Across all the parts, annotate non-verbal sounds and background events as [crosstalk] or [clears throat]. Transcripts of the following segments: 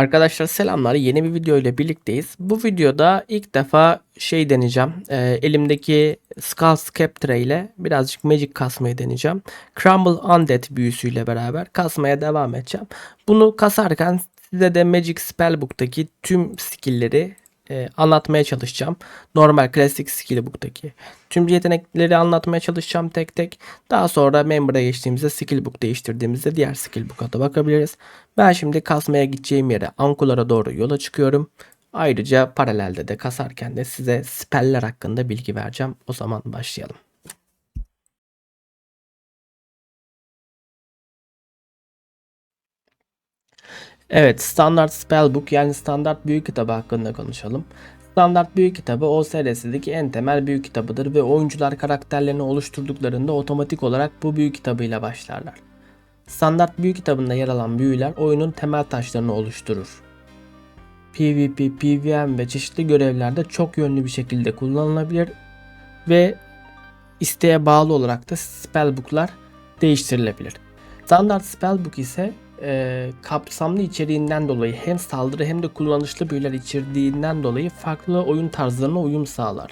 Arkadaşlar selamlar. Yeni bir video ile birlikteyiz. Bu videoda ilk defa şey deneyeceğim. Ee, elimdeki Skull Sceptre ile birazcık Magic kasmayı deneyeceğim. Crumble Undead büyüsüyle beraber kasmaya devam edeceğim. Bunu kasarken size de Magic Spellbook'taki tüm skill'leri e, anlatmaya çalışacağım. Normal klasik skillbook'taki tüm yetenekleri anlatmaya çalışacağım tek tek. Daha sonra member'a geçtiğimizde skillbook değiştirdiğimizde diğer skillbook'a da bakabiliriz. Ben şimdi kasmaya gideceğim yere Ankulara doğru yola çıkıyorum. Ayrıca paralelde de kasarken de size speller hakkında bilgi vereceğim. O zaman başlayalım. Evet, standart spellbook yani standart büyük kitabı hakkında konuşalım. Standart büyük kitabı OSR'deki en temel büyük kitabıdır ve oyuncular karakterlerini oluşturduklarında otomatik olarak bu büyük kitabıyla başlarlar. Standart büyük kitabında yer alan büyüler oyunun temel taşlarını oluşturur. PvP, PvM ve çeşitli görevlerde çok yönlü bir şekilde kullanılabilir ve isteğe bağlı olarak da spellbooklar değiştirilebilir. Standart spellbook ise e, kapsamlı içeriğinden dolayı hem saldırı hem de kullanışlı büyüler içerdiğinden dolayı farklı oyun tarzlarına uyum sağlar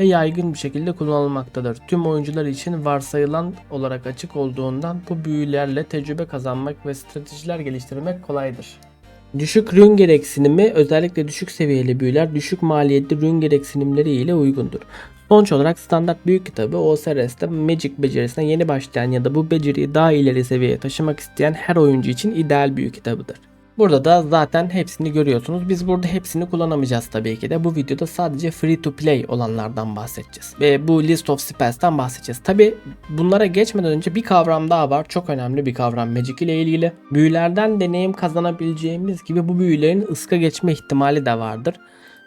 ve yaygın bir şekilde kullanılmaktadır. Tüm oyuncular için varsayılan olarak açık olduğundan bu büyülerle tecrübe kazanmak ve stratejiler geliştirmek kolaydır. Düşük rün gereksinimi özellikle düşük seviyeli büyüler düşük maliyetli rün gereksinimleri ile uygundur. Sonuç olarak standart büyük kitabı OSRS'te Magic becerisine yeni başlayan ya da bu beceriyi daha ileri seviyeye taşımak isteyen her oyuncu için ideal büyük kitabıdır. Burada da zaten hepsini görüyorsunuz. Biz burada hepsini kullanamayacağız tabii ki de. Bu videoda sadece free to play olanlardan bahsedeceğiz. Ve bu list of spells'ten bahsedeceğiz. Tabii bunlara geçmeden önce bir kavram daha var. Çok önemli bir kavram Magic ile ilgili. Büyülerden deneyim kazanabileceğimiz gibi bu büyülerin ıska geçme ihtimali de vardır.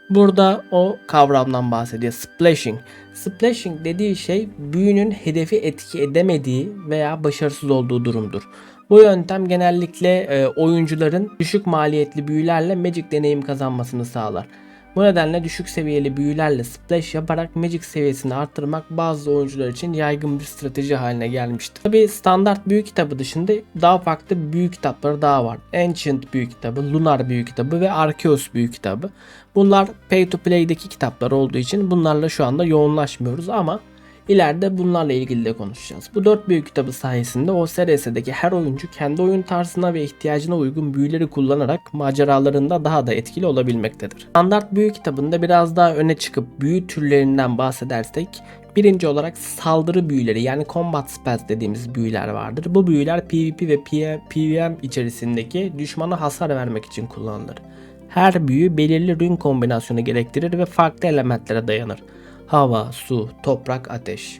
Burada o kavramdan bahsediyor. Splashing. Splashing dediği şey büyünün hedefi etki edemediği veya başarısız olduğu durumdur. Bu yöntem genellikle e, oyuncuların düşük maliyetli büyülerle Magic deneyim kazanmasını sağlar. Bu nedenle düşük seviyeli büyülerle splash yaparak Magic seviyesini arttırmak bazı oyuncular için yaygın bir strateji haline gelmiştir. Tabi standart büyük kitabı dışında daha farklı büyük kitapları daha var. Ancient büyük kitabı, Lunar büyük kitabı ve Arceus büyük kitabı. Bunlar pay to play'deki kitaplar olduğu için bunlarla şu anda yoğunlaşmıyoruz ama İleride bunlarla ilgili de konuşacağız. Bu dört büyük kitabı sayesinde OSRS'deki her oyuncu kendi oyun tarzına ve ihtiyacına uygun büyüleri kullanarak maceralarında daha da etkili olabilmektedir. Standart büyük kitabında biraz daha öne çıkıp büyü türlerinden bahsedersek Birinci olarak saldırı büyüleri yani combat spells dediğimiz büyüler vardır. Bu büyüler PvP ve PvM içerisindeki düşmana hasar vermek için kullanılır. Her büyü belirli rün kombinasyonu gerektirir ve farklı elementlere dayanır hava, su, toprak, ateş.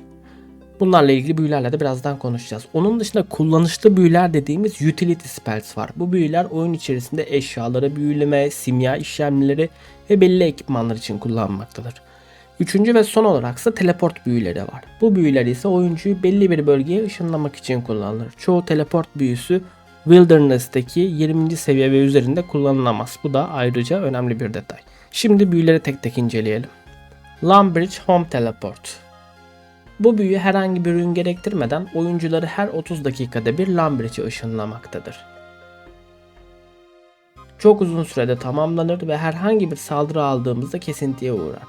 Bunlarla ilgili büyülerle de birazdan konuşacağız. Onun dışında kullanışlı büyüler dediğimiz utility spells var. Bu büyüler oyun içerisinde eşyaları büyüleme, simya işlemleri ve belli ekipmanlar için kullanılmaktadır. Üçüncü ve son olarak ise teleport büyüleri var. Bu büyüler ise oyuncuyu belli bir bölgeye ışınlamak için kullanılır. Çoğu teleport büyüsü Wilderness'taki 20. seviye ve üzerinde kullanılamaz. Bu da ayrıca önemli bir detay. Şimdi büyüleri tek tek inceleyelim. Lumbridge Home Teleport. Bu büyü herhangi bir ürün gerektirmeden oyuncuları her 30 dakikada bir Lumbridge'e ışınlamaktadır. Çok uzun sürede tamamlanır ve herhangi bir saldırı aldığımızda kesintiye uğrar.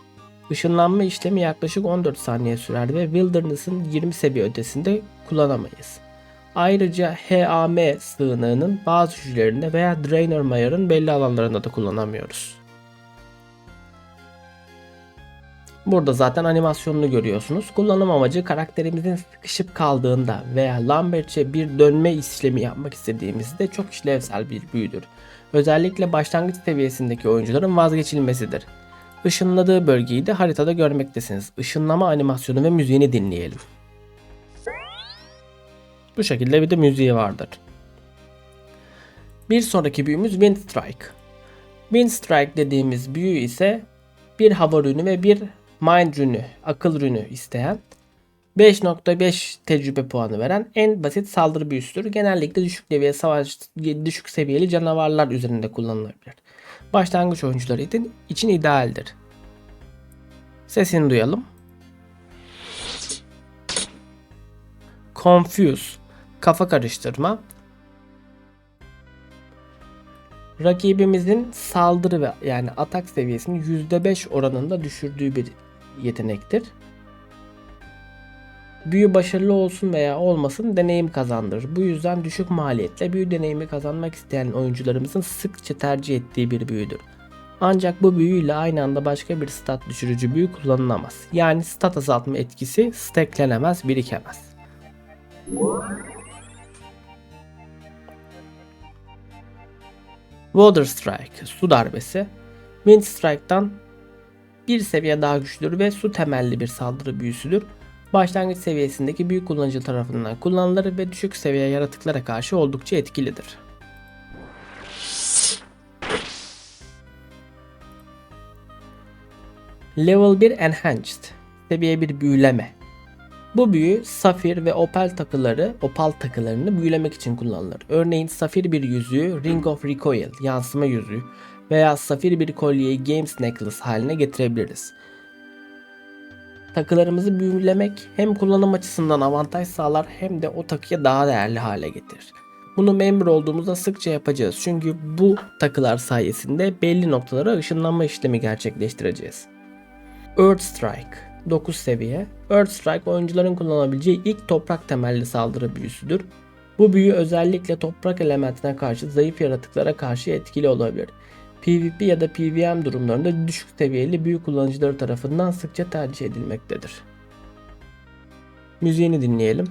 Işınlanma işlemi yaklaşık 14 saniye sürer ve Wilderness'ın 20 seviye ötesinde kullanamayız. Ayrıca HAM sığınağının bazı hücrelerinde veya Drainer Mayer'ın belli alanlarında da kullanamıyoruz. Burada zaten animasyonunu görüyorsunuz. Kullanım amacı karakterimizin sıkışıp kaldığında veya Lambert'e bir dönme işlemi yapmak istediğimizde çok işlevsel bir büyüdür. Özellikle başlangıç seviyesindeki oyuncuların vazgeçilmesidir. Işınladığı bölgeyi de haritada görmektesiniz. Işınlama animasyonu ve müziğini dinleyelim. Bu şekilde bir de müziği vardır. Bir sonraki büyümüz Wind Strike. Wind Strike dediğimiz büyü ise bir hava rünü ve bir mind rünü, akıl rünü isteyen 5.5 tecrübe puanı veren en basit saldırı büyüsüdür. Genellikle düşük seviye savaş düşük seviyeli canavarlar üzerinde kullanılabilir. Başlangıç oyuncuları için, için idealdir. Sesini duyalım. Confuse kafa karıştırma. rakibimizin saldırı ve yani atak seviyesini %5 oranında düşürdüğü bir yetenektir. Büyü başarılı olsun veya olmasın deneyim kazandırır. Bu yüzden düşük maliyetle büyü deneyimi kazanmak isteyen oyuncularımızın sıkça tercih ettiği bir büyüdür. Ancak bu büyüyle aynı anda başka bir stat düşürücü büyü kullanılamaz. Yani stat azaltma etkisi stacklenemez, birikemez. Water Strike, su darbesi. Wind Strike'dan bir seviye daha güçlüdür ve su temelli bir saldırı büyüsüdür. Başlangıç seviyesindeki büyük kullanıcı tarafından kullanılır ve düşük seviye yaratıklara karşı oldukça etkilidir. Level 1 Enhanced seviye bir büyüleme. Bu büyü safir ve opal takıları, opal takılarını büyülemek için kullanılır. Örneğin safir bir yüzüğü Ring of Recoil, yansıma yüzüğü veya safir bir kolyeyi Games Necklace haline getirebiliriz. Takılarımızı büyülemek hem kullanım açısından avantaj sağlar hem de o takıya daha değerli hale getirir. Bunu memur olduğumuzda sıkça yapacağız çünkü bu takılar sayesinde belli noktalara ışınlanma işlemi gerçekleştireceğiz. Earth Strike 9 seviye. Earth Strike oyuncuların kullanabileceği ilk toprak temelli saldırı büyüsüdür. Bu büyü özellikle toprak elementine karşı zayıf yaratıklara karşı etkili olabilir. PvP ya da PvM durumlarında düşük seviyeli büyü kullanıcıları tarafından sıkça tercih edilmektedir. Müziğini dinleyelim.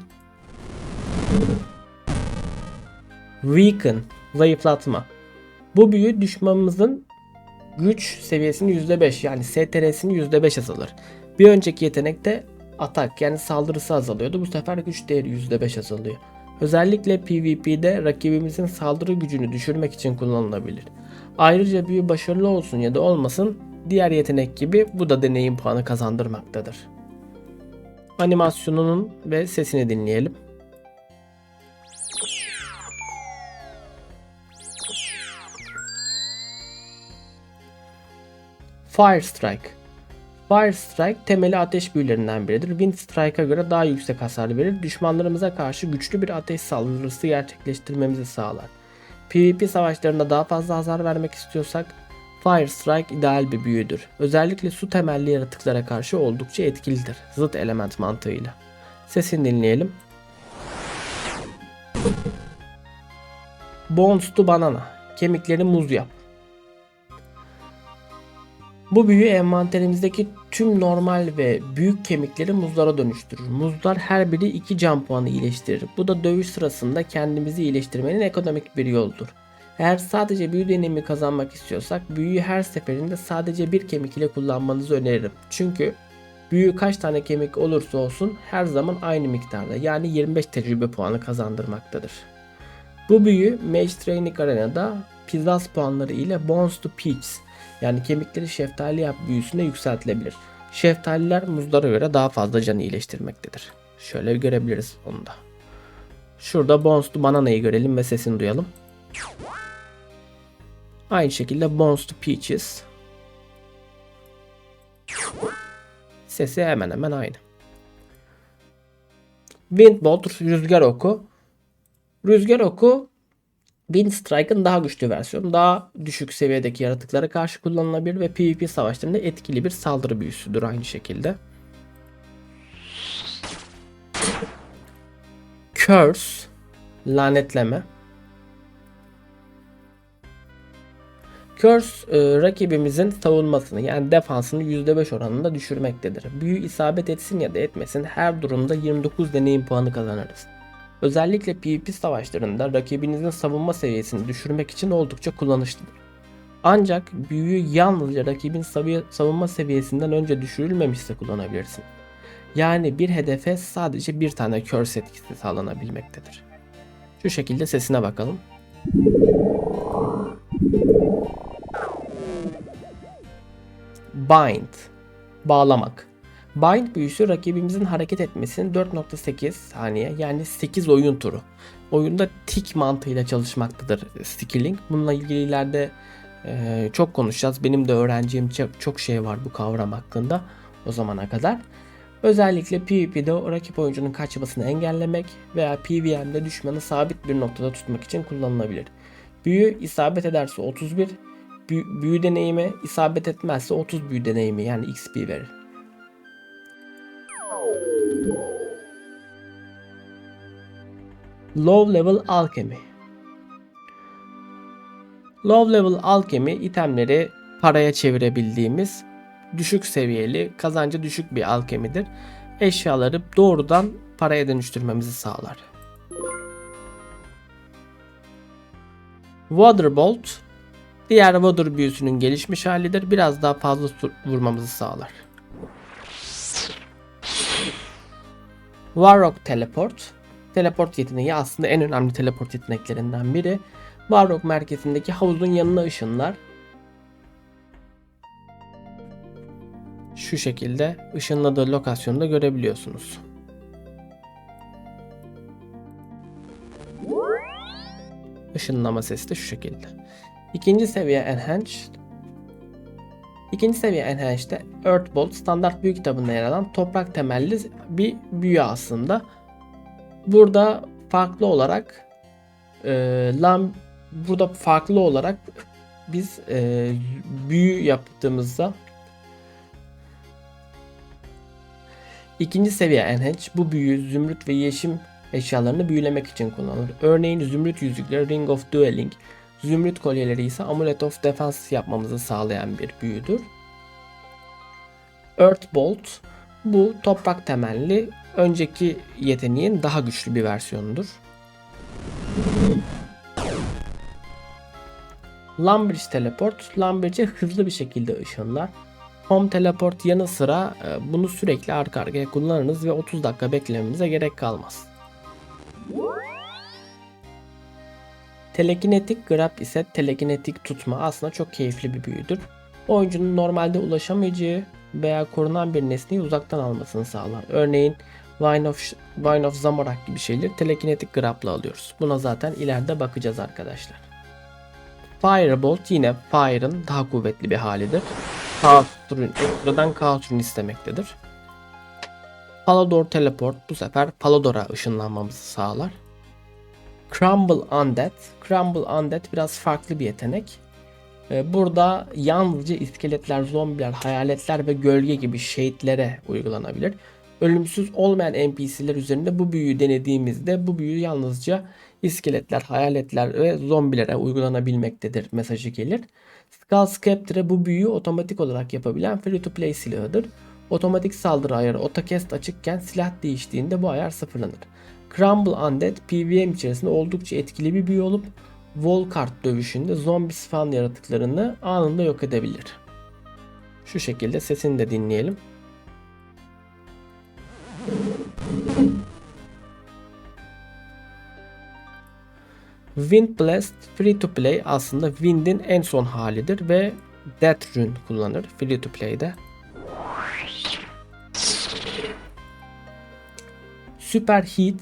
Weaken, zayıflatma. Bu büyü düşmanımızın güç seviyesini %5 yani STR'sini %5 azalır. Bir önceki yetenekte atak yani saldırısı azalıyordu. Bu sefer güç değeri %5 azalıyor. Özellikle PvP'de rakibimizin saldırı gücünü düşürmek için kullanılabilir. Ayrıca büyü başarılı olsun ya da olmasın diğer yetenek gibi bu da deneyim puanı kazandırmaktadır. Animasyonunun ve sesini dinleyelim. Fire Strike Fire Strike temeli ateş büyülerinden biridir. Wind Strike'a göre daha yüksek hasar verir. Düşmanlarımıza karşı güçlü bir ateş saldırısı gerçekleştirmemizi sağlar. PvP savaşlarında daha fazla hasar vermek istiyorsak Fire Strike ideal bir büyüdür. Özellikle su temelli yaratıklara karşı oldukça etkilidir. Zıt element mantığıyla. Sesini dinleyelim. Bones to Banana. Kemikleri muz yap. Bu büyü envanterimizdeki tüm normal ve büyük kemikleri muzlara dönüştürür. Muzlar her biri 2 can puanı iyileştirir. Bu da dövüş sırasında kendimizi iyileştirmenin ekonomik bir yoldur. Eğer sadece büyü deneyimi kazanmak istiyorsak büyüyü her seferinde sadece bir kemik ile kullanmanızı öneririm. Çünkü büyü kaç tane kemik olursa olsun her zaman aynı miktarda yani 25 tecrübe puanı kazandırmaktadır. Bu büyü Mage Training Arena'da Pizzas puanları ile Bones to Peaches yani kemikleri şeftali yap büyüsüne yükseltilebilir. Şeftaliler muzlara göre daha fazla canı iyileştirmektedir. Şöyle görebiliriz onu da. Şurada Bones Banana'yı görelim ve sesini duyalım. Aynı şekilde Bones Peaches. Sesi hemen hemen aynı. Windbolt rüzgar oku. Rüzgar oku Wind Strike'ın daha güçlü versiyonu. Daha düşük seviyedeki yaratıklara karşı kullanılabilir ve PvP savaşlarında etkili bir saldırı büyüsüdür aynı şekilde. Curse lanetleme. Curse e, rakibimizin savunmasını yani defansını %5 oranında düşürmektedir. Büyü isabet etsin ya da etmesin her durumda 29 deneyim puanı kazanırız. Özellikle PvP savaşlarında rakibinizin savunma seviyesini düşürmek için oldukça kullanışlıdır. Ancak büyüyü yalnızca rakibin savunma seviyesinden önce düşürülmemişse kullanabilirsin. Yani bir hedefe sadece bir tane curse etkisi sağlanabilmektedir. Şu şekilde sesine bakalım. Bind Bağlamak Bind büyüsü rakibimizin hareket etmesinin 4.8 saniye yani 8 oyun turu. Oyunda tik mantığıyla çalışmaktadır skilling. Bununla ilgili ileride e, çok konuşacağız. Benim de öğreneceğim çok, şey var bu kavram hakkında o zamana kadar. Özellikle PvP'de rakip oyuncunun kaçmasını engellemek veya PvM'de düşmanı sabit bir noktada tutmak için kullanılabilir. Büyü isabet ederse 31. Büyü, büyü deneyimi isabet etmezse 30 büyü deneyimi yani XP verir. Low level alchemy. Low level alchemy itemleri paraya çevirebildiğimiz düşük seviyeli, kazancı düşük bir alkemidir. Eşyaları doğrudan paraya dönüştürmemizi sağlar. Waterbolt diğer Water büyüsünün gelişmiş halidir. Biraz daha fazla vurmamızı sağlar. Warrock Teleport Teleport yeteneği aslında en önemli teleport yeteneklerinden biri. Warrock merkezindeki havuzun yanına ışınlar. Şu şekilde ışınladığı lokasyonu da görebiliyorsunuz. Işınlama sesi de şu şekilde. İkinci seviye Enhanced. İkinci seviye Enhanced'de Earthbolt standart büyü kitabında yer alan toprak temelli bir büyü aslında. Burada farklı olarak e, lam burada farklı olarak biz e, büyü yaptığımızda ikinci seviye enhance bu büyü zümrüt ve yeşim eşyalarını büyülemek için kullanılır. Örneğin zümrüt yüzükleri Ring of Dueling, zümrüt kolyeleri ise Amulet of Defense yapmamızı sağlayan bir büyüdür. Earthbolt bu toprak temelli önceki yeteneğin daha güçlü bir versiyonudur. Lumbridge Teleport, Lumbridge'e hızlı bir şekilde ışınlar. Home Teleport yanı sıra e, bunu sürekli arka arkaya kullanırız ve 30 dakika beklememize gerek kalmaz. Telekinetik Grab ise telekinetik tutma aslında çok keyifli bir büyüdür. Oyuncunun normalde ulaşamayacağı veya korunan bir nesneyi uzaktan almasını sağlar. Örneğin Wine of, Wine of Zamorak gibi şeyleri telekinetik grab'la alıyoruz. Buna zaten ileride bakacağız arkadaşlar. Firebolt yine Fire'ın daha kuvvetli bir halidir. Chaos ürün, ekstradan Chaos ürün istemektedir. Palador Teleport bu sefer Palador'a ışınlanmamızı sağlar. Crumble Undead. Crumble Undead biraz farklı bir yetenek. Ee, Burada yalnızca iskeletler, zombiler, hayaletler ve gölge gibi shade'lere uygulanabilir. Ölümsüz olmayan NPC'ler üzerinde bu büyüyü denediğimizde bu büyü yalnızca iskeletler, hayaletler ve zombilere uygulanabilmektedir mesajı gelir. Skull Sceptre bu büyüyü otomatik olarak yapabilen free to play silahıdır. Otomatik saldırı ayarı otokest açıkken silah değiştiğinde bu ayar sıfırlanır. Crumble Undead PvM içerisinde oldukça etkili bir büyü olup Volkart dövüşünde zombi spawn yaratıklarını anında yok edebilir. Şu şekilde sesini de dinleyelim. Wind Blast Free to Play aslında Wind'in en son halidir ve Death Rune kullanır Free to Play'de. Super Heat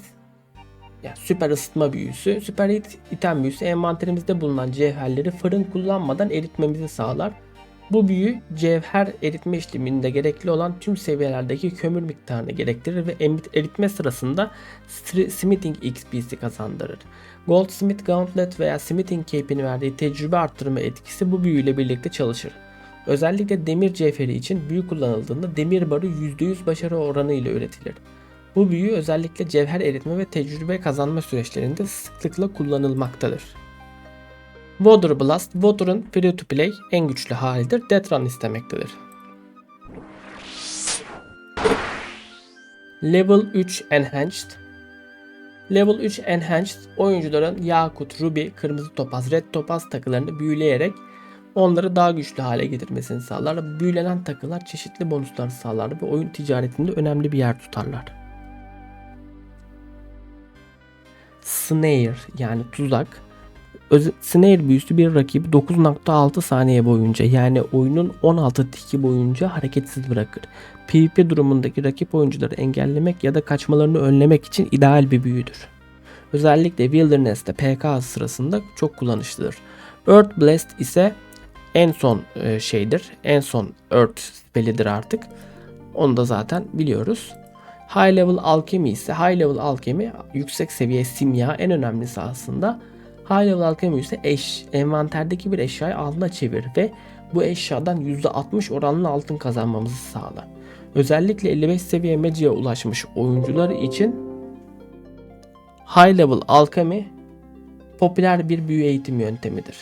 yani süper ısıtma büyüsü. Süper Heat item büyüsü envanterimizde bulunan cevherleri fırın kullanmadan eritmemizi sağlar. Bu büyü cevher eritme işleminde gerekli olan tüm seviyelerdeki kömür miktarını gerektirir ve eritme sırasında smithing XP'si kazandırır. Goldsmith Gauntlet veya Smithing Cape'in verdiği tecrübe arttırma etkisi bu büyüyle birlikte çalışır. Özellikle demir cevheri için büyü kullanıldığında demir barı %100 başarı oranı ile üretilir. Bu büyü özellikle cevher eritme ve tecrübe kazanma süreçlerinde sıklıkla kullanılmaktadır. Water Blast, Water'ın free to play en güçlü halidir. Death Run istemektedir. Level 3 Enhanced Level 3 Enhanced oyuncuların Yakut, Ruby, Kırmızı Topaz, Red Topaz takılarını büyüleyerek onları daha güçlü hale getirmesini sağlar. Büyülenen takılar çeşitli bonuslar sağlar ve oyun ticaretinde önemli bir yer tutarlar. Snare yani tuzak Snare büyüsü bir rakibi 9.6 saniye boyunca yani oyunun 16 tiki boyunca hareketsiz bırakır. PvP durumundaki rakip oyuncuları engellemek ya da kaçmalarını önlemek için ideal bir büyüdür. Özellikle Wilderness'te PK sırasında çok kullanışlıdır. Earth Blast ise en son e, şeydir. En son Earth spellidir artık. Onu da zaten biliyoruz. High Level Alchemy ise High Level Alchemy yüksek seviye simya en önemlisi aslında. High level alchemy ise eş, envanterdeki bir eşyayı altına çevir ve bu eşyadan %60 oranlı altın kazanmamızı sağlar. Özellikle 55 seviye Magic'e ulaşmış oyuncular için High level alchemy popüler bir büyü eğitim yöntemidir.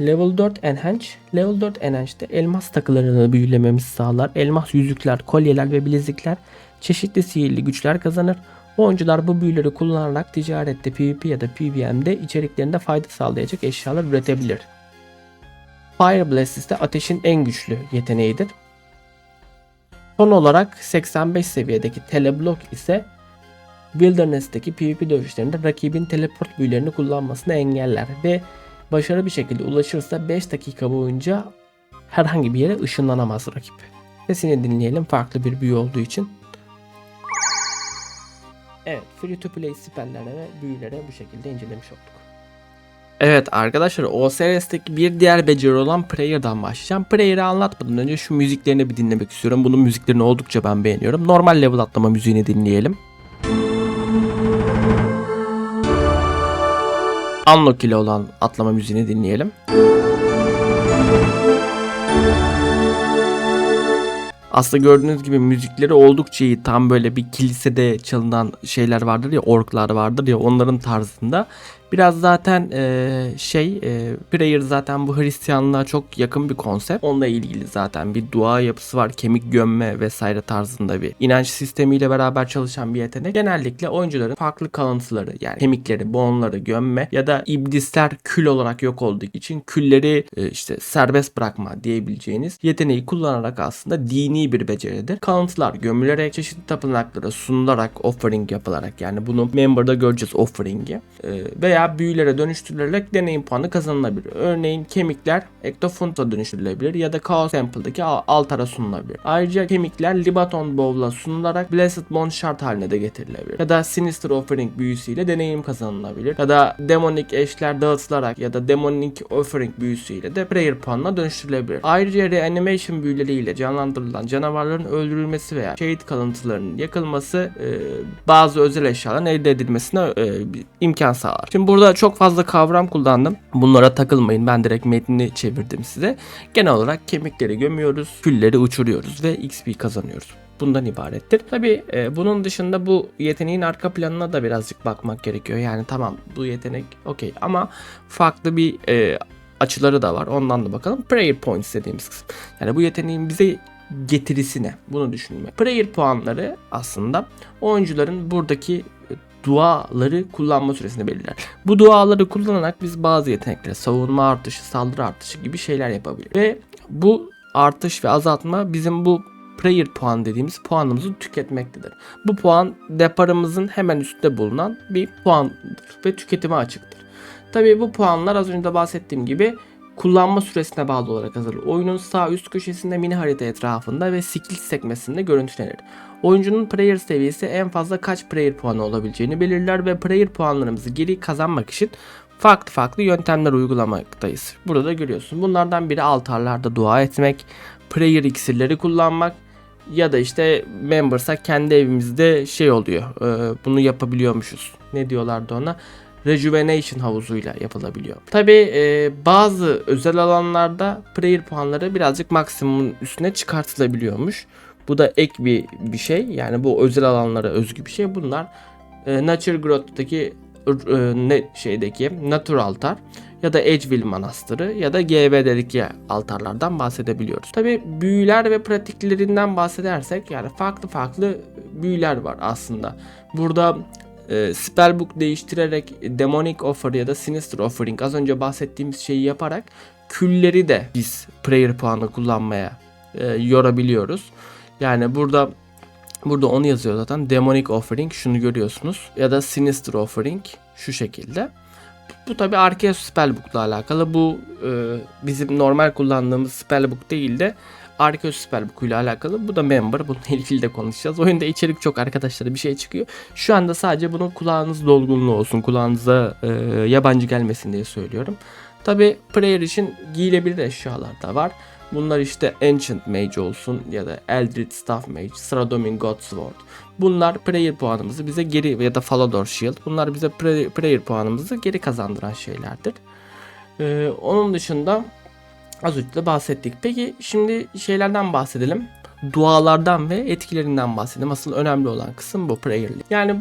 Level 4 Enhance Level 4 Enhance'de elmas takılarını büyülememizi sağlar. Elmas yüzükler, kolyeler ve bilezikler çeşitli sihirli güçler kazanır. Oyuncular bu büyüleri kullanarak ticarette, PvP ya da PvM'de içeriklerinde fayda sağlayacak eşyalar üretebilir. Fire Blast ise ateşin en güçlü yeteneğidir. Son olarak 85 seviyedeki Teleblock ise Wilderness'teki PvP dövüşlerinde rakibin teleport büyülerini kullanmasını engeller ve başarılı bir şekilde ulaşırsa 5 dakika boyunca herhangi bir yere ışınlanamaz rakip. Sesini dinleyelim farklı bir büyü olduğu için. Evet, free to play spell'lere ve büyülere bu şekilde incelemiş olduk. Evet arkadaşlar OSRS'teki bir diğer beceri olan Prayer'dan başlayacağım. Prayer'ı anlatmadan önce şu müziklerini bir dinlemek istiyorum. Bunun müziklerini oldukça ben beğeniyorum. Normal level atlama müziğini dinleyelim. Unlock ile olan atlama müziğini dinleyelim. Aslında gördüğünüz gibi müzikleri oldukça iyi. Tam böyle bir kilisede çalınan şeyler vardır ya, orklar vardır ya onların tarzında. Biraz zaten e, şey, e, prayer zaten bu Hristiyanlığa çok yakın bir konsept. Onunla ilgili zaten bir dua yapısı var, kemik gömme vesaire tarzında bir inanç sistemiyle beraber çalışan bir yetenek. Genellikle oyuncuların farklı kalıntıları yani kemikleri, boğumları gömme ya da iblisler kül olarak yok olduğu için külleri e, işte serbest bırakma diyebileceğiniz yeteneği kullanarak aslında dini bir beceridir. Kalıntılar gömülerek çeşitli tapınaklara sunularak offering yapılarak yani bunu member'da göreceğiz offering'i e, veya büyülere dönüştürülerek deneyim puanı kazanılabilir. Örneğin kemikler Ectofunt'a dönüştürülebilir ya da Chaos Temple'daki al- altara sunulabilir. Ayrıca kemikler Libaton Bowl'a sunularak Blessed Bone şart haline de getirilebilir. Ya da Sinister Offering büyüsüyle deneyim kazanılabilir. Ya da Demonic eşler dağıtılarak ya da Demonic Offering büyüsüyle de Prayer puanına dönüştürülebilir. Ayrıca Reanimation büyüleriyle canlandırılan canavarların öldürülmesi veya şehit kalıntılarının yakılması e, bazı özel eşyaların elde edilmesine e, imkan sağlar. Şimdi burada çok fazla kavram kullandım. Bunlara takılmayın. Ben direkt metnini çevirdim size. Genel olarak kemikleri gömüyoruz, külleri uçuruyoruz ve XP kazanıyoruz. Bundan ibarettir. Tabi bunun dışında bu yeteneğin arka planına da birazcık bakmak gerekiyor. Yani tamam bu yetenek okey ama farklı bir e, açıları da var. Ondan da bakalım. Prayer points dediğimiz kısım. Yani bu yeteneğin bize getirisi ne? Bunu düşünmek. Prayer puanları aslında oyuncuların buradaki e, duaları kullanma süresini belirler. Bu duaları kullanarak biz bazı yetenekleri savunma artışı, saldırı artışı gibi şeyler yapabiliriz. Ve bu artış ve azaltma bizim bu prayer puan dediğimiz puanımızı tüketmektedir. Bu puan deparımızın hemen üstte bulunan bir puandır ve tüketime açıktır. Tabii bu puanlar az önce de bahsettiğim gibi kullanma süresine bağlı olarak azalır. Oyunun sağ üst köşesinde mini harita etrafında ve skill sekmesinde görüntülenir. Oyuncunun prayer seviyesi en fazla kaç prayer puanı olabileceğini belirler ve prayer puanlarımızı geri kazanmak için farklı farklı yöntemler uygulamaktayız. Burada da görüyorsun. Bunlardan biri altarlarda dua etmek, prayer iksirleri kullanmak ya da işte members'a kendi evimizde şey oluyor. e, bunu yapabiliyormuşuz. Ne diyorlardı ona? Rejuvenation havuzuyla yapılabiliyor. Tabi bazı özel alanlarda prayer puanları birazcık maksimumun üstüne çıkartılabiliyormuş. Bu da ek bir bir şey. Yani bu özel alanlara özgü bir şey. Bunlar e, Nature Growth'taki e, ne şeydeki Nature altar ya da Edgeville Manastırı ya da GB'deki altarlardan bahsedebiliyoruz. Tabi büyüler ve pratiklerinden bahsedersek yani farklı farklı büyüler var aslında. Burada e, spellbook değiştirerek demonic offer ya da sinister offering az önce bahsettiğimiz şeyi yaparak külleri de biz prayer puanı kullanmaya e, yorabiliyoruz. Yani burada burada onu yazıyor zaten demonic offering şunu görüyorsunuz ya da sinister offering şu şekilde. Bu tabi Arceus Spellbook'la alakalı. Bu e, bizim normal kullandığımız Spellbook değil de Arceus Spellbook ile alakalı. Bu da member. Bununla ilgili de konuşacağız. Oyunda içerik çok arkadaşlar bir şey çıkıyor. Şu anda sadece bunun kulağınız dolgunluğu olsun. Kulağınıza e, yabancı gelmesin diye söylüyorum. Tabi prayer için giyilebilir eşyalar da var. Bunlar işte Ancient Mage olsun ya da Eldritch Staff Mage, Sradomin Godsword. Bunlar prayer puanımızı bize geri ya da Falador Shield. Bunlar bize prayer puanımızı geri kazandıran şeylerdir. Ee, onun dışında az önce de bahsettik. Peki şimdi şeylerden bahsedelim. Dualardan ve etkilerinden bahsedelim. Asıl önemli olan kısım bu prayer. Yani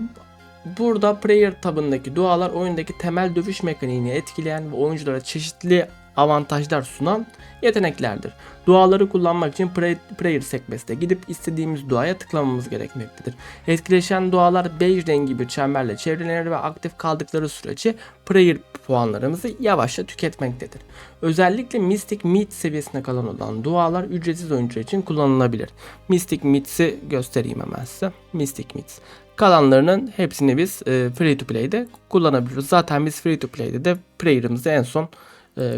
burada prayer tabındaki dualar oyundaki temel dövüş mekaniğini etkileyen ve oyunculara çeşitli avantajlar sunan yeteneklerdir. Duaları kullanmak için pray- prayer sekmesine gidip istediğimiz duaya tıklamamız gerekmektedir. Etkileşen dualar bej rengi bir çemberle çevrelenir ve aktif kaldıkları sürece prayer puanlarımızı yavaşça tüketmektedir. Özellikle Mystic Meat seviyesine kalan olan dualar ücretsiz oyuncular için kullanılabilir. Mystic Meats'i göstereyim hemen size. Mystic Meats. Kalanlarının hepsini biz e, free to play'de kullanabiliyoruz. Zaten biz free to play'de de prayer'ımızı en son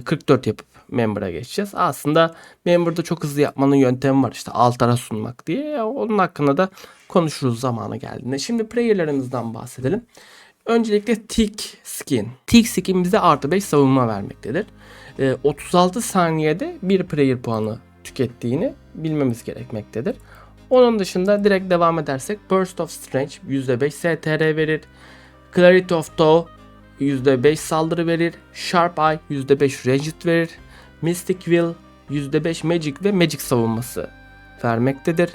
44 yapıp member'a geçeceğiz. Aslında member'da çok hızlı yapmanın yöntemi var işte altara sunmak diye. Onun hakkında da konuşuruz zamanı geldiğinde. Şimdi prayer'larımızdan bahsedelim. Öncelikle Tick Skin. Tick Skin bize artı 5 savunma vermektedir. E, 36 saniyede bir prayer puanı tükettiğini bilmemiz gerekmektedir. Onun dışında direkt devam edersek Burst of Strange %5 STR verir. Clarity of Thought %5 saldırı verir. Sharp Eye %5 Ranged verir. Mystic Will %5 Magic ve Magic savunması vermektedir.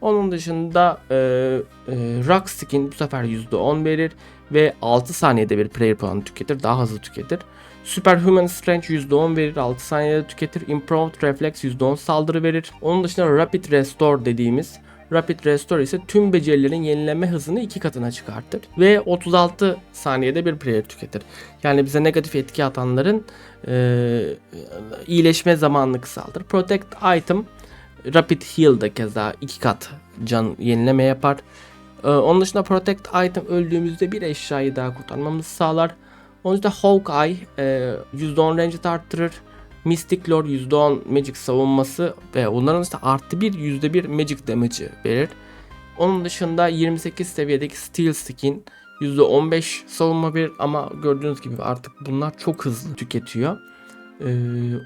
Onun dışında e, e, Rock Skin bu sefer %10 verir ve 6 saniyede bir prayer puanı tüketir. Daha hızlı tüketir. Superhuman Strength %10 verir. 6 saniyede tüketir. Improved Reflex %10 saldırı verir. Onun dışında Rapid Restore dediğimiz Rapid Restore ise tüm becerilerin yenileme hızını iki katına çıkartır. Ve 36 saniyede bir prayer tüketir. Yani bize negatif etki atanların e, iyileşme zamanını kısaltır. Protect Item Rapid Heal da keza iki kat can yenileme yapar. Ee, onun dışında Protect Item öldüğümüzde bir eşyayı daha kurtarmamızı sağlar. Onun dışında Hawkeye e, %10 range arttırır. Mystic Lord %10 magic savunması ve onların işte artı bir %1 magic damage'ı verir. Onun dışında 28 seviyedeki Steel Skin %15 savunma verir ama gördüğünüz gibi artık bunlar çok hızlı tüketiyor. Ee,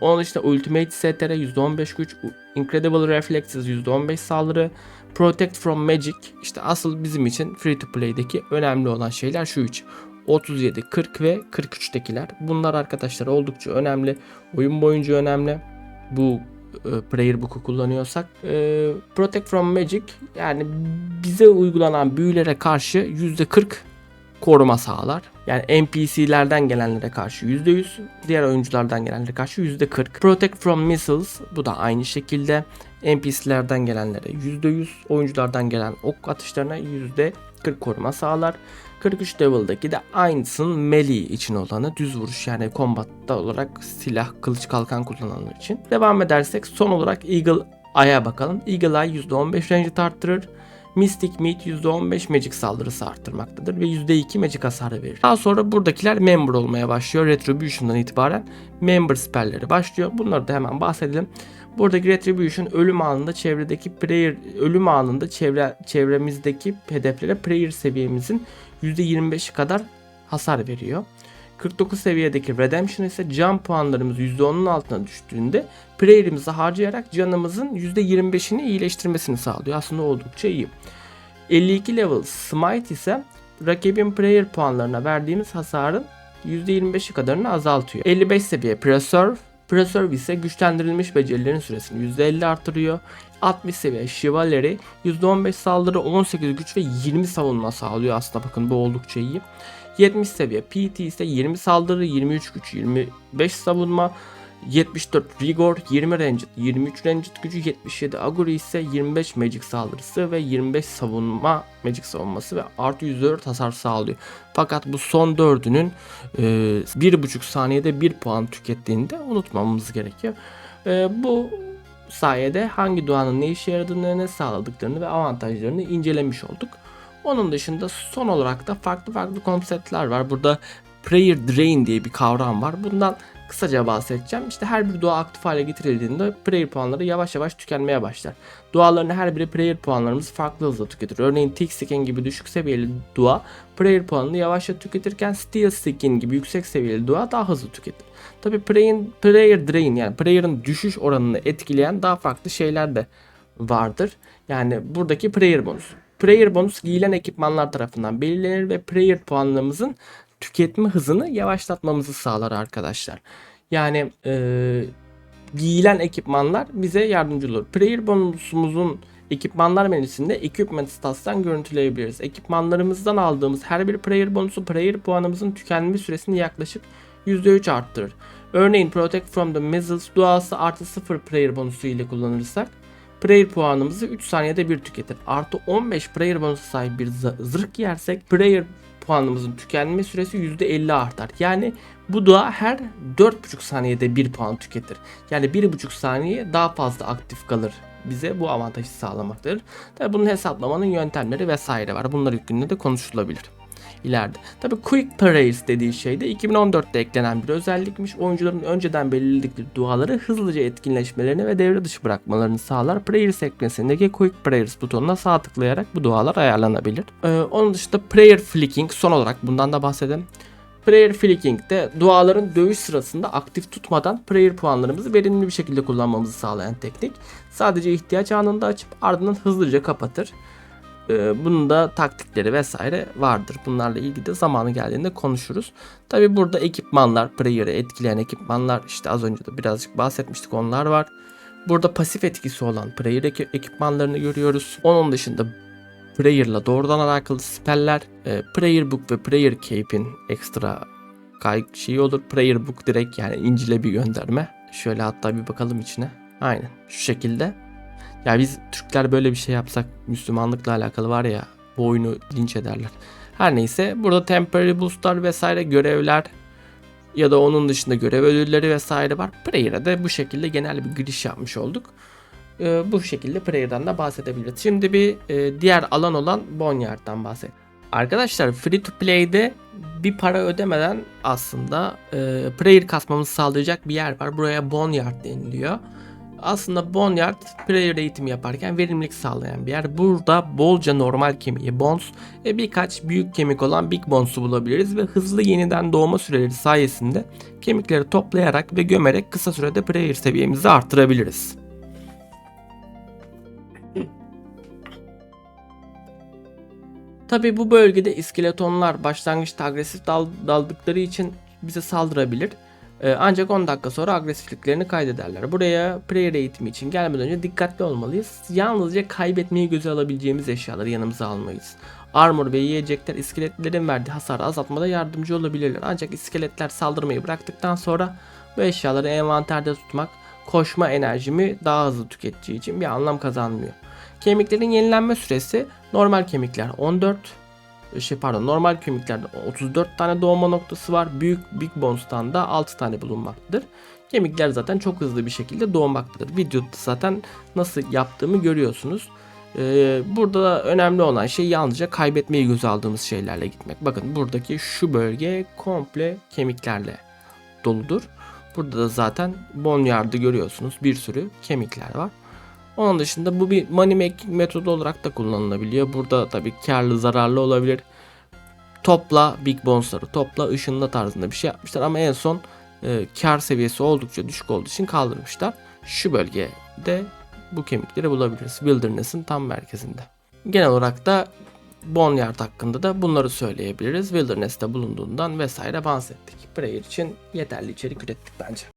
onun dışında Ultimate STR %15 güç, Incredible Reflexes %15 saldırı, Protect from Magic işte asıl bizim için free to play'deki önemli olan şeyler şu üç. 37, 40 ve 43'tekiler. Bunlar arkadaşlar oldukça önemli. Oyun boyunca önemli. Bu e, Prayer Book'u kullanıyorsak. E, Protect from Magic yani bize uygulanan büyülere karşı %40 koruma sağlar. Yani NPC'lerden gelenlere karşı %100, diğer oyunculardan gelenlere karşı %40. Protect from Missiles bu da aynı şekilde NPC'lerden gelenlere %100, oyunculardan gelen ok atışlarına %40 koruma sağlar. 43 Devil'daki de aynısının melee için olanı düz vuruş yani kombatta olarak silah, kılıç, kalkan kullananlar için. Devam edersek son olarak Eagle Eye'a bakalım. Eagle Eye %15 range arttırır. Mystic Meat %15 Magic saldırısı arttırmaktadır ve %2 Magic hasarı verir. Daha sonra buradakiler Member olmaya başlıyor. Retribution'dan itibaren Member spellleri başlıyor. Bunları da hemen bahsedelim. Buradaki Retribution ölüm anında çevredeki prayer ölüm anında çevre çevremizdeki hedeflere prayer seviyemizin %25'i kadar hasar veriyor. 49 seviyedeki Redemption ise can puanlarımız %10'un altına düştüğünde prayer'imizi harcayarak canımızın %25'ini iyileştirmesini sağlıyor. Aslında oldukça iyi. 52 level Smite ise rakibin prayer puanlarına verdiğimiz hasarın %25'i kadarını azaltıyor. 55 seviye Preserve Preserve ise güçlendirilmiş becerilerin süresini %50 artırıyor. 60 seviye Chivalry %15 saldırı, 18 güç ve 20 savunma sağlıyor aslında bakın bu oldukça iyi. 70 seviye PT ise 20 saldırı, 23 güç, 25 savunma, 74 Rigor, 20 Ranged, 23 Ranged gücü, 77 Aguri ise 25 Magic saldırısı ve 25 savunma Magic savunması ve artı 104 hasar sağlıyor. Fakat bu son dördünün e, 1,5 saniyede 1 puan tükettiğini de unutmamamız gerekiyor. E, bu sayede hangi duanın ne işe yaradığını, ne sağladıklarını ve avantajlarını incelemiş olduk. Onun dışında son olarak da farklı farklı konseptler var. Burada Prayer Drain diye bir kavram var. Bundan kısaca bahsedeceğim. İşte her bir dua aktif hale getirildiğinde prayer puanları yavaş yavaş tükenmeye başlar. Duaların her biri prayer puanlarımızı farklı hızla tüketir. Örneğin Tick Skin gibi düşük seviyeli dua prayer puanını yavaşça tüketirken Steel Skin gibi yüksek seviyeli dua daha hızlı tüketir. Tabi prayer'in prayer drain yani prayer'ın düşüş oranını etkileyen daha farklı şeyler de vardır. Yani buradaki prayer bonus. Prayer bonus giyilen ekipmanlar tarafından belirlenir ve prayer puanlarımızın tüketme hızını yavaşlatmamızı sağlar arkadaşlar. Yani e, giyilen ekipmanlar bize yardımcı olur. Prayer bonusumuzun ekipmanlar menüsünde Equipment Stats'tan görüntüleyebiliriz. Ekipmanlarımızdan aldığımız her bir prayer bonusu prayer puanımızın tükenme süresini yaklaşık %3 arttırır. Örneğin Protect from the Missiles duası artı 0 prayer bonusu ile kullanırsak prayer puanımızı 3 saniyede bir tüketir. Artı 15 prayer bonusu sahip bir zı- zırh giyersek prayer puanımızın tükenme süresi %50 artar. Yani bu dua her 4,5 saniyede bir puan tüketir. Yani 1,5 saniye daha fazla aktif kalır. Bize bu avantajı sağlamaktadır. Tabi bunun hesaplamanın yöntemleri vesaire var. Bunlar hakkında de konuşulabilir ileride. Tabi Quick Prayers dediği şey de 2014'te eklenen bir özellikmiş. Oyuncuların önceden belirledikleri duaları hızlıca etkinleşmelerini ve devre dışı bırakmalarını sağlar. Prayer sekmesindeki Quick Prayers butonuna sağ tıklayarak bu dualar ayarlanabilir. Ee, onun dışında Prayer Flicking son olarak bundan da bahsedelim. Prayer Flicking'de duaların dövüş sırasında aktif tutmadan prayer puanlarımızı verimli bir şekilde kullanmamızı sağlayan teknik. Sadece ihtiyaç anında açıp ardından hızlıca kapatır. Ee, bunun da taktikleri vesaire vardır. Bunlarla ilgili de zamanı geldiğinde konuşuruz. Tabi burada ekipmanlar, prayer'ı etkileyen ekipmanlar işte az önce de birazcık bahsetmiştik onlar var. Burada pasif etkisi olan prayer eki- ekipmanlarını görüyoruz. Onun dışında prayer'la doğrudan alakalı speller, e, prayer book ve prayer cape'in ekstra şeyi olur. Prayer book direkt yani İncil'e bir gönderme. Şöyle hatta bir bakalım içine. Aynen şu şekilde. Ya biz Türkler böyle bir şey yapsak Müslümanlıkla alakalı var ya bu oyunu linç ederler. Her neyse burada temporary boostlar vesaire görevler ya da onun dışında görev ödülleri vesaire var. Prayer'a da bu şekilde genel bir giriş yapmış olduk. Ee, bu şekilde Prayer'dan da bahsedebiliriz. Şimdi bir e, diğer alan olan Boneyard'dan bahset. Arkadaşlar free to play'de bir para ödemeden aslında e, prayer kasmamızı sağlayacak bir yer var. Buraya Boneyard deniliyor. Aslında Boneyard prayer eğitimi yaparken verimlilik sağlayan bir yer. Burada bolca normal kemiği bones ve birkaç büyük kemik olan big bones'u bulabiliriz ve hızlı yeniden doğma süreleri sayesinde kemikleri toplayarak ve gömerek kısa sürede prayer seviyemizi arttırabiliriz. [clears throat] Tabi bu bölgede iskeletonlar başlangıçta agresif dal- daldıkları için bize saldırabilir. Ee, ancak 10 dakika sonra agresifliklerini kaydederler. Buraya prayer eğitimi için gelmeden önce dikkatli olmalıyız. Yalnızca kaybetmeyi göze alabileceğimiz eşyaları yanımıza almayız. Armor ve yiyecekler iskeletlerin verdiği hasarı azaltmada yardımcı olabilirler. Ancak iskeletler saldırmayı bıraktıktan sonra bu eşyaları envanterde tutmak koşma enerjimi daha hızlı tüketeceği için bir anlam kazanmıyor. Kemiklerin yenilenme süresi normal kemikler 14 şey pardon normal kemiklerde 34 tane doğma noktası var. Büyük Big Bones'tan da 6 tane bulunmaktadır. Kemikler zaten çok hızlı bir şekilde doğmaktadır. Videoda zaten nasıl yaptığımı görüyorsunuz. Ee, burada da önemli olan şey yalnızca kaybetmeyi göze aldığımız şeylerle gitmek. Bakın buradaki şu bölge komple kemiklerle doludur. Burada da zaten Boneyard'ı görüyorsunuz. Bir sürü kemikler var. Onun dışında bu bir money making metodu olarak da kullanılabiliyor. Burada tabii karlı zararlı olabilir. Topla big bones'ları topla ışınla tarzında bir şey yapmışlar ama en son e, kar seviyesi oldukça düşük olduğu için kaldırmışlar. Şu bölgede bu kemikleri bulabiliriz. Wilderness'ın tam merkezinde. Genel olarak da Boneyard hakkında da bunları söyleyebiliriz. Wilderness'te bulunduğundan vesaire bahsettik. Prayer için yeterli içerik ürettik bence.